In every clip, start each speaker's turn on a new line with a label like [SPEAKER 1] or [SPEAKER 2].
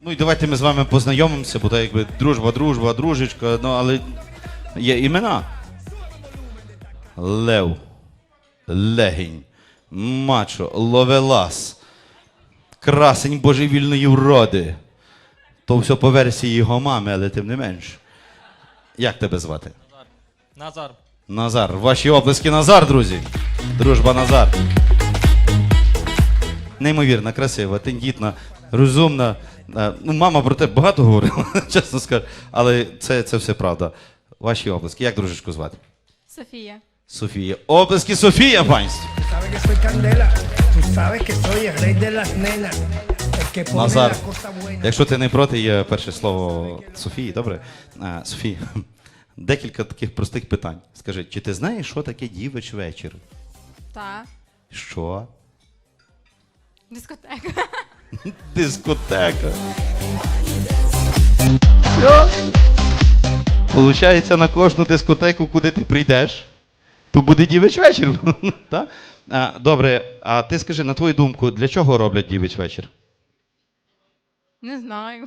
[SPEAKER 1] Ну і давайте ми з вами познайомимося, бо то якби дружба, дружба, дружечка, ну але є імена. Лев, Легінь, Мачо, Ловелас, Красень божевільної вроди. То все по версії його мами, але тим не менш. Як тебе звати?
[SPEAKER 2] Назар.
[SPEAKER 1] Назар. Ваші оплески Назар, друзі. Дружба Назар. Неймовірно, красива, тендітна, розумна. Е, Ну, мама про тебе багато говорила, чесно скажу. Але це, це все правда. Ваші оплески. Як дружечку звати?
[SPEAKER 3] Софія.
[SPEAKER 1] Софія. Оплески Софія, панство. Назар, якщо ти не проти, є перше слово Софії, добре? А, Софія, декілька таких простих питань. Скажи, чи ти знаєш, що таке дівич вечір?
[SPEAKER 3] Та.
[SPEAKER 1] Що?
[SPEAKER 3] Дискотека.
[SPEAKER 1] Дискотека. Все. Получається, на кожну дискотеку, куди ти прийдеш, то буде дівич вечір. Та? А, добре, а ти скажи, на твою думку, для чого роблять дівич вечір?
[SPEAKER 3] Не знаю.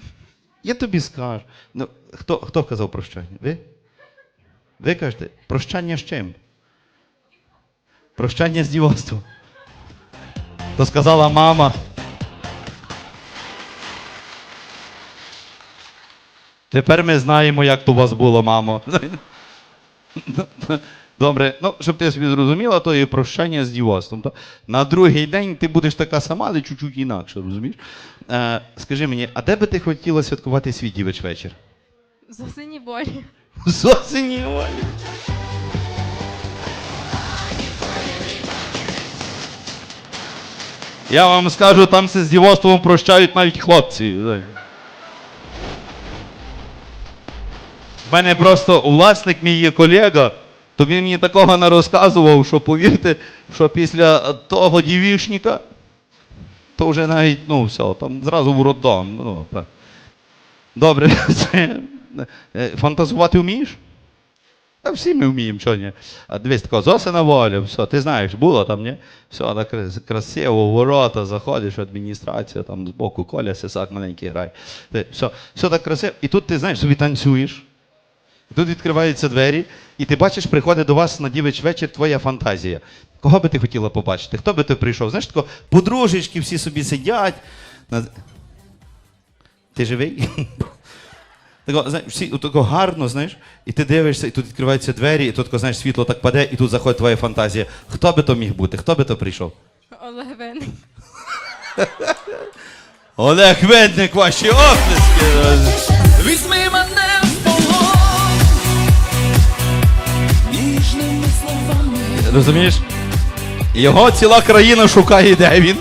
[SPEAKER 1] Я тобі скажу. Ну, хто, хто казав прощання? Ви? Ви кажете, прощання з чим? Прощання з дівоцтвом. То сказала мама. Тепер ми знаємо, як то у вас було, мамо. Добре, ну, щоб ти собі зрозуміла, то є прощання з дівоцтвом. На другий день ти будеш така сама, але чуть-чуть інакше, розумієш? Е, скажи мені, а де би ти хотіла святкувати свій дівич вечір?
[SPEAKER 3] Зосині болі.
[SPEAKER 1] Зовсім ні, Олі. Я вам скажу, там все з дівоцтвом прощають навіть хлопці. У мене просто власник мій є колега, то він мені такого не розказував, що повірте, що після того дівішника, то вже навіть, ну, все, там зразу в роддом. Ну. Добре, е, фантазувати вмієш? Та всі ми вміємо, що ні. А дивись, тако, зосина воля, все, ти знаєш, було там, ні? Все, так красиво, ворота, заходиш, адміністрація, там збоку Коля Сисак маленький грає. Все, все так красиво. І тут ти знаєш, собі танцюєш. І тут відкриваються двері, і ти бачиш, приходить до вас на дівич вечір твоя фантазія. Кого би ти хотіла побачити? Хто би ти прийшов? Знаєш, тако, подружечки всі собі сидять. На- Ти живий? Тако, знаєш, всі тако гарно, знаєш, і ти дивишся, і тут відкриваються двері, і тут тако, знаєш, світло так паде, і тут заходить твоя фантазія. Хто би то міг бути? Хто би то прийшов?
[SPEAKER 3] Олег Винник.
[SPEAKER 1] Олег Ведник, ваші оплески!
[SPEAKER 2] Візьми
[SPEAKER 1] Розумієш? Його ціла країна шукає, де він.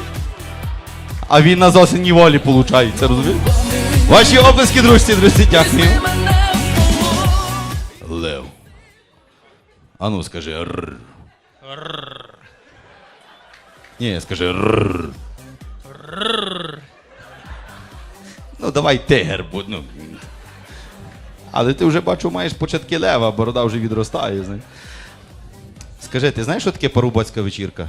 [SPEAKER 1] А він на зосені волі виходить, розумієш? Ваші оплески, друзі, друзі, дякую. Лев. А ну скажи р. Ні, скажи р. Ну, давай тигр будь. Ну. Але ти вже бачу, маєш початки лева, борода вже відростає. Знаєш. Скажи, ти знаєш, що таке парубацька вечірка?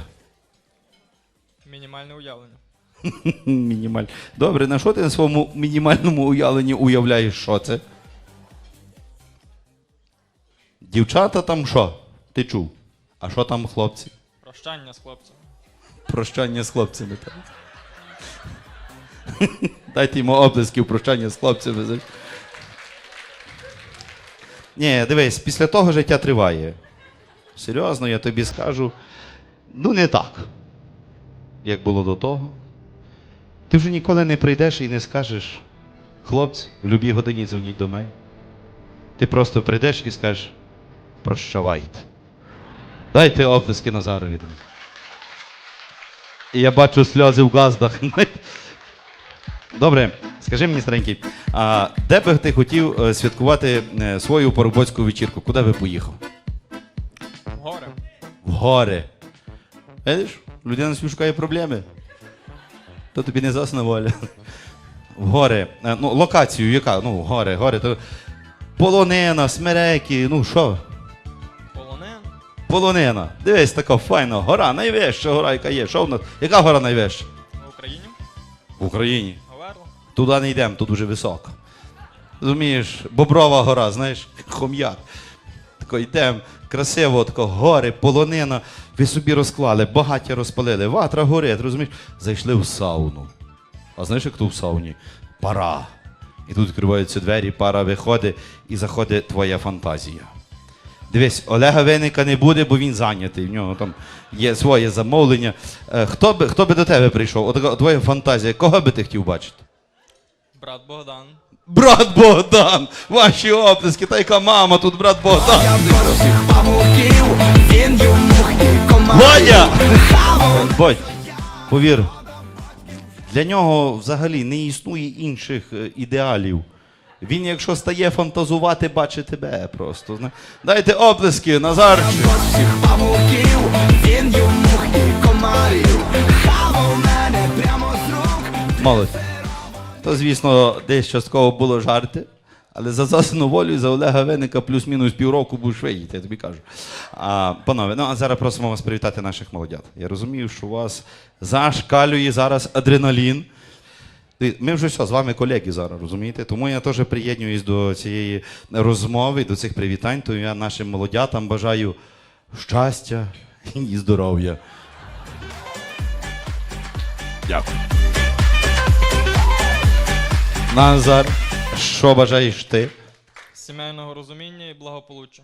[SPEAKER 2] Мінімальне уявлення.
[SPEAKER 1] Мінімаль. Добре, на що ти на своєму мінімальному уявленні уявляєш, що це? Дівчата там що? Ти чув? А що там хлопці?
[SPEAKER 2] Прощання з хлопцем.
[SPEAKER 1] Прощання з хлопцями. Так. Дайте йому оплесків прощання з хлопцями. Ні, дивись, після того життя триває. Серйозно, я тобі скажу. Ну, не так, як було до того. Ти вже ніколи не прийдеш і не скажеш, хлопці, в любій годині дзвоніть до мене. Ти просто прийдеш і скажеш, прощавайте. Дайте оплески Назарові. І я бачу сльози в газдах. Добре, скажи мені, старенький, а де би ти хотів е, святкувати е, свою парубоцьку вечірку? Куди би поїхав?
[SPEAKER 2] В горе.
[SPEAKER 1] Гори. Видиш, людина собі шукає проблеми. То тобі не засна воля. В гори. Е, Ну, локацію, яка? Ну, гори, гори. То... Полонина, смереки, ну що? Полонина. Дивись, така файна гора, найвища гора, яка є. Що в нас? Яка гора найвища?
[SPEAKER 2] В Україні.
[SPEAKER 1] В Україні.
[SPEAKER 2] Говерла.
[SPEAKER 1] Туди не йдемо, тут дуже високо. Розумієш, Боброва гора, знаєш, хом'як. Тако йдемо, красиво, тако, гори, полонина. Ви собі розклали, багаття розпалили, ватра горить, розумієш? Зайшли в сауну. А знаєш, як тут в сауні? Пара. І тут відкриваються двері, пара виходить і заходить твоя фантазія. Дивись, Олега Винника не буде, бо він зайнятий. В нього там є своє замовлення. Е, Хто би, хто би до тебе прийшов? Отака твоя фантазія. Кого би ти хотів бачити?
[SPEAKER 2] Брат Богдан.
[SPEAKER 1] Брат Богдан! Ваші оплески, та яка мама, тут брат Богдан. Водя! Бодь, повір, для нього взагалі не існує інших е, ідеалів. Він, якщо стає фантазувати, бачить тебе просто. Дайте оплески, Назарчик. Молодь. То, звісно, десь частково було жарти, але за засну волю і за Олега Винника плюс-мінус півроку будеш виїти, я тобі кажу. А, панове, ну а зараз просимо вас привітати наших молодят. Я розумію, що у вас зашкалює зараз адреналін. Ми вже все, з вами колеги зараз, розумієте? Тому я теж приєднуюсь до цієї розмови, до цих привітань. То я нашим молодятам бажаю щастя і здоров'я. Дякую. Назар, що бажаєш ти?
[SPEAKER 2] Сімейного розуміння і благополуччя.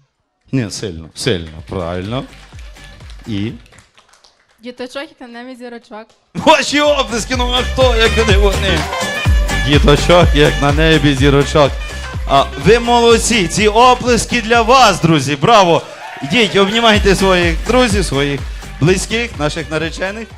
[SPEAKER 1] Не, сильно, сильно, правильно. І.
[SPEAKER 3] Діточок і на небі зірочок.
[SPEAKER 1] Ваші оплески, ну а хто, як не вони? Діточок, як на небі зірочок. А ви молодці, ці оплески для вас, друзі. Браво! Йдіть, обнімайте своїх друзів, своїх близьких, наших наречених.